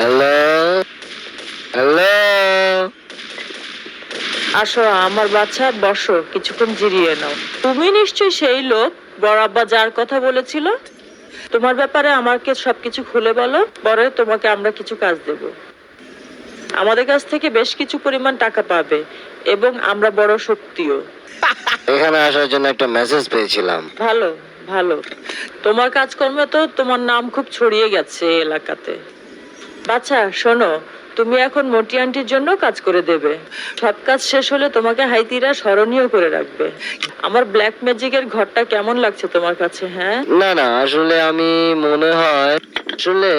Hello hello আসো আমার বাচ্চা বসো কিছুক্ষণ জিরিয়ে নাও। তুমি নিশ্চয়ই সেই লোক বড় আব্বা যার কথা বলেছিল? তোমার ব্যাপারে আমাকে সবকিছু খুলে বলো পরে তোমাকে আমরা কিছু কাজ দেব। আমাদের কাছ থেকে বেশ কিছু পরিমাণ টাকা পাবে এবং আমরা বড় শক্তিও। এখানে আসার জন্য একটা মেসেজ পেয়েছিলাম। ভালো ভালো। তোমার কাজকর্মে তো তোমার নাম খুব ছড়িয়ে গেছে এলাকাতে। বাচ্চা শোনো তুমি এখন মটি আন্টির জন্য কাজ করে দেবে। সব কাজ শেষ হলে তোমাকে হাইতিরা স্মরণীয় করে রাখবে। আমার ব্ল্যাক ম্যাজিকের ঘরটা কেমন লাগছে তোমার কাছে হ্যাঁ? না না আসলে আমি মনে হয় আসলে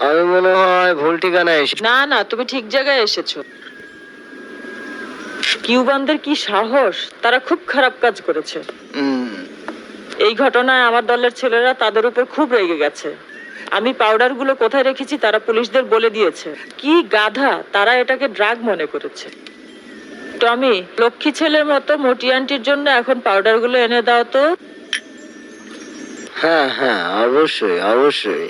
আমি মনে হয় ভুল ঠিকানায় এসে না না তুমি ঠিক জায়গায় এসেছ। কিউবানদের কি সাহস? তারা খুব খারাপ কাজ করেছে। এই ঘটনায় আমার দলের ছেলেরা তাদের উপর খুব রেগে গেছে। আমি পাউডারগুলো কোথায় রেখেছি তারা পুলিশদের বলে দিয়েছে। কি গাধা তারা এটাকে ড্রাগ মনে করেছে। টমি লক্ষ্মী ছেলের মতো মোটি আন্টির জন্য এখন পাউডারগুলো এনে দাও তো। হ্যাঁ হ্যাঁ অবশ্যই অবশ্যই।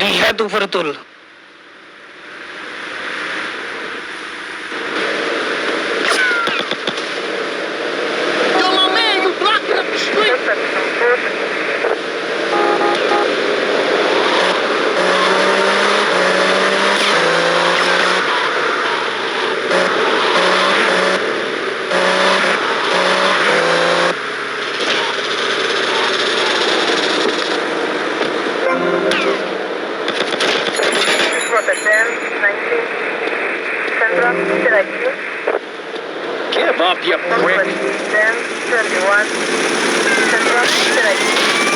দুই হাত Give up, you prick. 10, 71, 71,